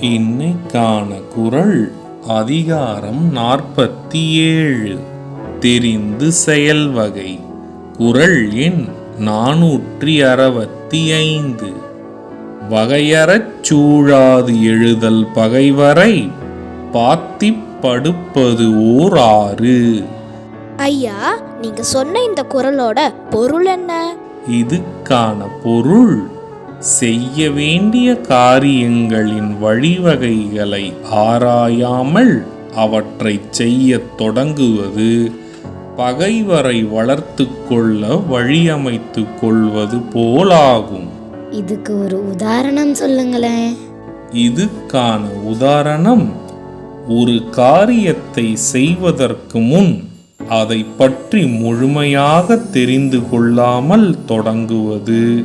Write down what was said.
இன்னைக்கான குரல் அதிகாரம் நாற்பத்தி ஏழு தெரிந்து செயல் வகை. குரல் எண் நானூற்றி அறுபத்தி ஐந்து வகையறச் சூழாது எழுதல் பகைவரை பாத்திப் படுப்பது ஓர் ஆறு ஐயா நீங்க சொன்ன இந்த குரலோட பொருள் என்ன? இதுக்கான பொருள் செய்ய வேண்டிய காரியங்களின் வழிவகைகளை ஆராயாமல் அவற்றை செய்யத் தொடங்குவது பகைவரை வளர்த்து கொள்ள வழியமைத்து கொள்வது போலாகும். இதுக்கு ஒரு உதாரணம் சொல்லுங்களேன். இதுக்கான உதாரணம் ஒரு காரியத்தை செய்வதற்கு முன் அதை பற்றி முழுமையாக தெரிந்து கொள்ளாமல் தொடங்குவது.